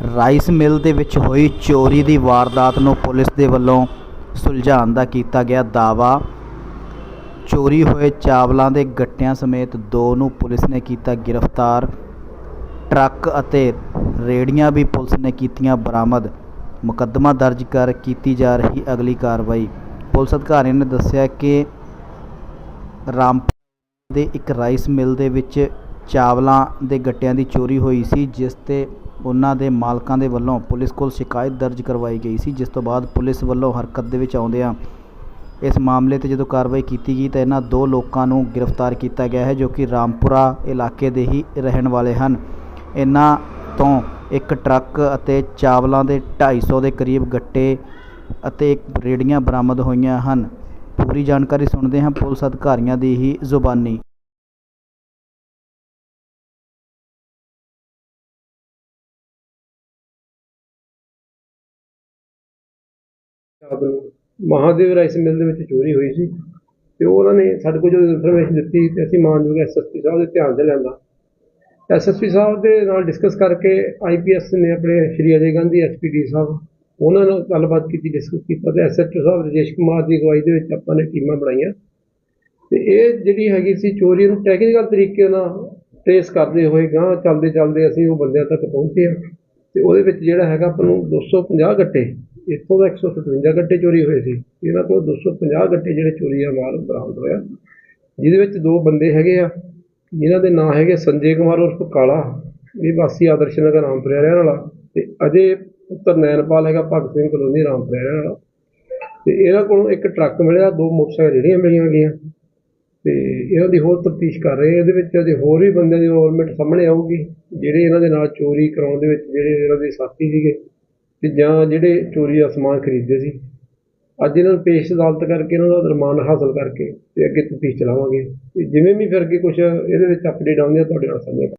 Rice ਮਿਲ ਦੇ ਵਿੱਚ ਹੋਈ ਚੋਰੀ ਦੀ ਵਾਰਦਾਤ ਨੂੰ ਪੁਲਿਸ ਦੇ ਵੱਲੋਂ ਸੁਲਝਾਉਣ ਦਾ ਕੀਤਾ ਗਿਆ ਦਾਅਵਾ। ਚੋਰੀ ਹੋਏ ਚਾਵਲਾਂ ਦੇ ਗੱਟਿਆਂ ਸਮੇਤ ਦੋ ਨੂੰ ਪੁਲਿਸ ਨੇ ਕੀਤਾ ਗ੍ਰਿਫਤਾਰ। ਟਰੱਕ ਅਤੇ ਰੇੜੀਆਂ ਵੀ ਪੁਲਿਸ ਨੇ ਕੀਤੀਆਂ ਬਰਾਮਦ। ਮੁਕੱਦਮਾ ਦਰਜ ਕਰ ਕੀਤੀ ਜਾ ਰਹੀ ਅਗਲੀ ਕਾਰਵਾਈ। ਪੁਲਿਸ ਅਧਿਕਾਰੀ ਨੇ ਦੱਸਿਆ ਕਿ ਰਾਮਪੁਰ ਦੇ ਇੱਕ ਰਾਈਸ ਮਿਲ ਦੇ ਵਿੱਚ ਚਾਵਲਾਂ ਦੇ ਗੱਟਿਆਂ ਦੀ ਚੋਰੀ ਹੋਈ ਸੀ, ਜਿਸ ਤੇ ਉਹਨਾਂ ਦੇ ਮਾਲਕਾਂ ਦੇ ਵੱਲੋਂ ਪੁਲਿਸ ਕੋਲ ਸ਼ਿਕਾਇਤ ਦਰਜ ਕਰਵਾਈ ਗਈ ਸੀ, ਜਿਸ ਤੋਂ ਬਾਅਦ ਪੁਲਿਸ ਵੱਲੋਂ ਹਰਕਤ ਦੇ ਵਿੱਚ ਆਉਂਦਿਆਂ ਇਸ ਮਾਮਲੇ ਤੇ ਜਦੋਂ ਕਾਰਵਾਈ ਕੀਤੀ ਗਈ ਤਾਂ ਇਹਨਾਂ ਦੋ ਲੋਕਾਂ ਨੂੰ ਗ੍ਰਿਫਤਾਰ ਕੀਤਾ ਗਿਆ ਹੈ, ਜੋ ਕਿ ਰਾਮਪੁਰਾ ਇਲਾਕੇ ਦੇ ਹੀ ਰਹਿਣ ਵਾਲੇ ਹਨ। ਇਹਨਾਂ ਤੋਂ ਇੱਕ ਟਰੱਕ ਅਤੇ ਚਾਵਲਾਂ ਦੇ 250 ਦੇ ਕਰੀਬ ਗੱਟੇ ਅਤੇ ਇੱਕ ਰੇੜੀਆਂ ਬਰਾਮਦ ਹੋਈਆਂ ਹਨ। ਪੂਰੀ ਜਾਣਕਾਰੀ ਸੁਣਦੇ ਹਾਂ ਪੁਲਿਸ ਅਧਿਕਾਰੀਆਂ ਦੀ ਹੀ ਜ਼ੁਬਾਨੀ। ਰਾਤ ਨੂੰ ਮਹਾਦੇਵ ਰਾਈਸ ਮਿਲ ਦੇ ਵਿੱਚ ਚੋਰੀ ਹੋਈ ਸੀ ਤੇ ਉਹਨਾਂ ਨੇ ਸਾਡੇ ਕੋਲ ਜਦੋਂ ਇਨਫੋਰਮੇਸ਼ਨ ਦਿੱਤੀ ਤੇ ਅਸੀਂ ਮਾਨਯੋਗ ਐਸਐਸਪੀ ਸਾਹਿਬ ਦੇ ਧਿਆਨ 'ਚ ਲਿਆਂਦਾ। ਐਸਐਸਪੀ ਸਾਹਿਬ ਦੇ ਨਾਲ ਡਿਸਕਸ ਕਰਕੇ ਆਈਪੀਐਸ ਨੇ ਆਪਣੇ ਸ਼੍ਰੀ ਅਜੇ ਗਾਂਧੀ ਐਸਪੀਡੀ ਸਾਹਿਬ, ਉਹਨਾਂ ਨਾਲ ਗੱਲਬਾਤ ਕੀਤੀ ਡਿਸਕਸ ਕੀਤਾ ਤੇ ਐਸਐਚਓ ਸਾਹਿਬ, ਰਜੇਸ਼ ਕੁਮਾਰ ਦੀ ਅਗਵਾਈ ਦੇ ਵਿੱਚ ਆਪਾਂ ਨੇ ਟੀਮਾਂ ਬਣਾਈਆਂ। ਤੇ ਇਹ ਜਿਹੜੀ ਹੈਗੀ ਸੀ ਚੋਰੀ ਨੂੰ ਟੈਕਨੀਕਲ ਤਰੀਕੇ ਨਾਲ ਟ੍ਰੇਸ ਕਰਦੇ ਹੋਏ ਗਾਂ ਚੱਲਦੇ ਚੱਲਦੇ ਅਸੀਂ ਉਹ ਬੰਦਿਆਂ ਤੱਕ ਪਹੁੰਚੇ ਹਾਂ। ਤੇ ਉਹਦੇ ਵਿੱਚ ਜਿਹੜਾ ਹੈਗਾ ਆਪਾਂ ਨੂੰ 250 ਗੱਟੇ ਇੱਥੋਂ ਦਾ 157 ਗੱਟੇ ਚੋਰੀ ਹੋਏ ਸੀ। ਇਹਨਾਂ ਕੋਲ 250 ਗੱਟੇ ਜਿਹੜੇ ਚੋਰੀ ਆ ਮਾਲ ਬਰਾਮਦ ਹੋਇਆ। ਜਿਹਦੇ ਵਿੱਚ ਦੋ ਬੰਦੇ ਹੈਗੇ ਆ। ਜਿਨ੍ਹਾਂ ਦੇ ਨਾਂ ਹੈਗੇ ਸੰਜੇ ਕੁਮਾਰ ਉਰਫ ਕਾਲਾ। ਇਹ ਵਾਸੀ ਆਦਰਸ਼ ਨਗਰ ਰਾਮਪੁਰਾ ਰਹਿਣ ਵਾਲਾ। ਤੇ ਅਜੇ ਪੁੱਤਰ ਨੈਨਪਾਲ ਹੈਗਾ, ਭਗਤ ਸਿੰਘ ਕਲੋਨੀ ਰਾਮਪੁਰਾ ਰਹਿਣ ਵਾਲਾ। ਤੇ ਇਹਨਾਂ ਕੋਲੋਂ ਇੱਕ ਟਰੱਕ ਮਿਲਿਆ, ਦੋ ਮੋਟਰਸਾਈਕਲ ਜਿਹੜੀਆਂ ਮਿਲੀਆਂ ਗਈਆਂ। ਤੇ ਇਹਨਾਂ ਦੀ ਹੋਰ ਤਫਤੀਸ਼ ਕਰ ਰਹੇ ਇਹਦੇ ਵਿੱਚ ਅਜੇ ਹੋਰ ਵੀ ਬੰਦਿਆਂ ਦੀ ਇਨਵੋਲਵਮੈਂਟ ਸਾਹਮਣੇ ਆਊਗੀ। ਜਿਹੜੇ ਇਹਨਾਂ ਦੇ ਨਾਲ ਚੋਰੀ ਕਰਾਉਣ ਦੇ ਵਿੱਚ ਜਿਹੜੇ ਇਹਨਾਂ ਦੇ ਸਾਥੀ ਸੀਗੇ ਤੇ ਜਾਂ ਜਿਹੜੇ ਚੋਰੀ ਦਾ ਸਮਾਨ ਖਰੀਦਦੇ ਸੀ। ਅੱਜ ਇਹਨਾਂ ਨੂੰ ਪੇਸ਼ ਅਦਾਲਤ ਕਰਕੇ ਇਹਨਾਂ ਦਾ ਰਿਮਾਂਡ ਹਾਸਲ ਕਰਕੇ ਤੇ ਅੱਗੇ ਤਫਤੀਸ਼ ਚਲਾਵਾਂਗੇ। ਤੇ ਜਿਵੇਂ ਵੀ ਫਿਰ ਅੱਗੇ ਕੁਝ ਇਹਦੇ ਵਿੱਚ ਅਪਡੇਟ ਆਉਂਦੇ ਆ, ਤੁਹਾਡੇ ਨਾਲ ਸਾਂਝੇ ਕਰਾਂਗੇ।